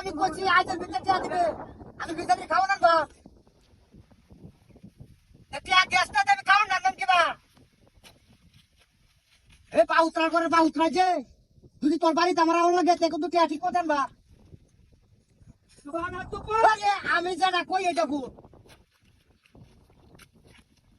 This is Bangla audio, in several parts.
আমি করছি আজের ভিতরে টিয়া দিবে আমি ভিতরে খাব না তো। করে যে। যদি তোর বাড়িতে আমার আউল লাগে দেখো তো টিয়া ঠিক করতেন বা। আমি যেটা কই এটা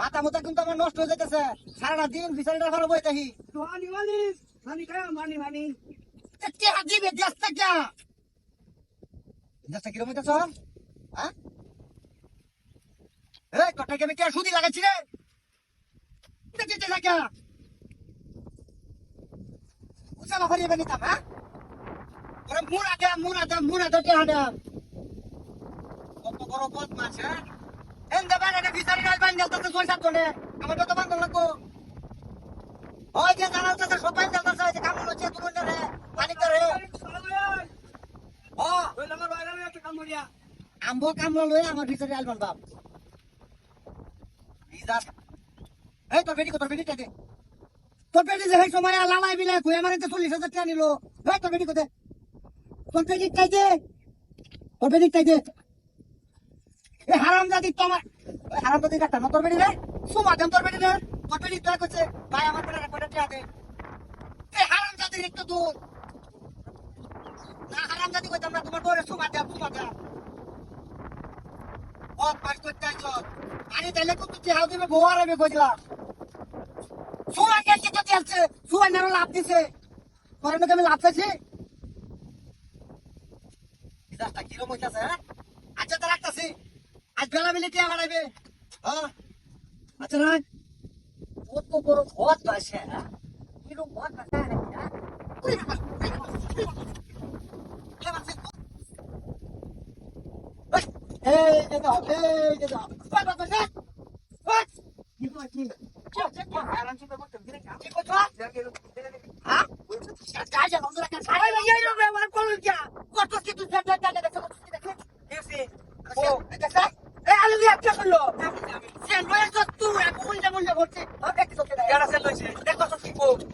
মাথা মুথা কিন্তু আমার নষ্ট হয়ে যেতেছে সারাটা দিন বিচারিটা ভালো বই থাকি। সুহানি মানি মানি খায় মানি মানি কে দিবে? দেশটা কে দেশটা কিরম হইতেছ? হ্যাঁ এই কে সুদি রে? লাগা বাফারি হ্যাঁ ওরে দে দে দে কে হাডা কত বড় বদমাশ হ্যাঁ গেলতে সই সাত জনে আমার তো বান্ধব লাগবো। ওই যে জানাল তো সব বান গেলতে সই যে হচ্ছে তুই রে পানি করে ও। ওই আম্ব কামড়া লয়ে আমার ভিতরে আলবান বাপ এই তোর বেটি তোর বেটি দে। তোর বেটি যে সময় লালাই বিলাই আমার এতে চল্লিশ হাজার টাকা নিল। এই তোর বেটি কোথায় তোর বেটি চাই দে। তোর বেটি চাই দে। হারাম জাতি তোমার হারাম জাতি কাটা, না তোর বেটি রে? সুমা, দেন তোর বেটি রে। তোর বেটি দয়া করছে, ভাই, আমার পেটে কয়টা টাকা দে। এ হারাম জাতি একটু দূর। না হারাম জাতি কইতাম না, তোমার বউরে সুমা দেন সুমা দেন বহুত পাস করতে আইছ। আরে, তাইলে কত চেহারা দিবে গোয়ার আমি কইলা সুরা কে কে তো চলছে সুরা নেরো লাভ দিছে। পরে নাকি আমি লাভ চাইছি। ইদাসটা কিরম হইতাছে হ্যাঁ? আচ্ছা তো রাখতাছি। আজ বেলা মিলে টিয়া বাড়াইবে হ্যাঁ আচ্ছা না কত বড় ভদ বাসে হ্যাঁ কিরম ভদ বাসে হ্যাঁ উড়ে না উড়ে না উড়ে না কে বাসে এই যে দাও এই যে দাও বাই বাই বাই বাই কি কইছিস চল চল চল আরাম করে বসতে দিলে কি কইছিস হ্যাঁ কাজ জানো তোরা কাজ আরে ভাই এই রে আমার কোল কি কত কি তুই যা যা যা দেখো দেখো এসে ও এটা এ আলু দিয়ে একটা করল সে নয় তো তুই এক উল্টা মুল্টা করছে হবে কি চলছে যারা সেল হইছে দেখো তো কি ও কি তো না ও এটা কেন দিছে ও আমি জানি কেন তুমি কিছু দেখো না আর তো আর কি আছে আমি আর মানুষ সেটা আমার দিলাই আমি বলছি এটা কিরম হইতাছে হ্যাঁ আমি দেখতেছি